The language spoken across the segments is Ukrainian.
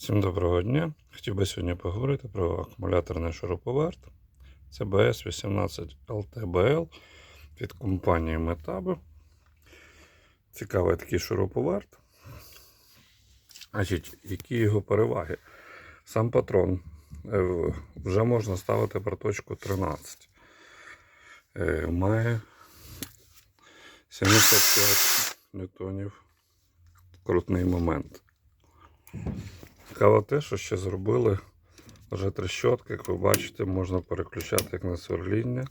Всім доброго дня. Хотів би сьогодні поговорити про акумуляторний шуруповерт. Це BS18 LTBL від компанії Metabo. Цікавий такий шуруповерт. Значить, які його переваги? Сам патрон е, вже можна ставити проточку 13. Е, Має 75 ньютонів крутний момент. Цікаво те, що ще зробили вже трещотки, як ви бачите, можна переключати як на сверління,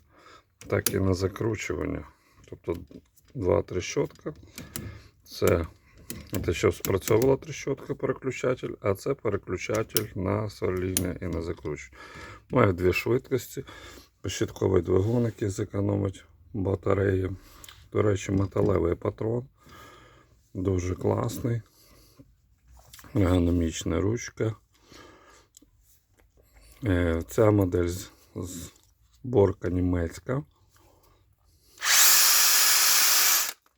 так і на закручування. Тобто два трещотка. Це те, що спрацьовувала трещотка переключатель, а це переключатель на сверління і на закручування. Має дві швидкості. Безщитковий двигун, який зекономить батареї. До речі, металевий патрон. Дуже класний. Ергономічна ручка. Е, Ця модель з- зборка німецька.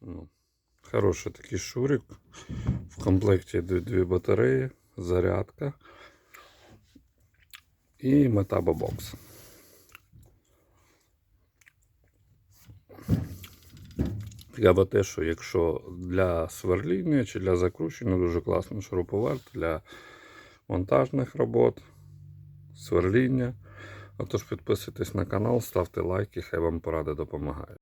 Ну, Хороший такий шурик. В комплекті дві, дві батареї, зарядка і Metabo Цікаво те, що якщо для сверління чи для закручення дуже класний шуруповерт для монтажних робот, сверління. Отож підписуйтесь на канал, ставте лайки, хай вам поради допомагають.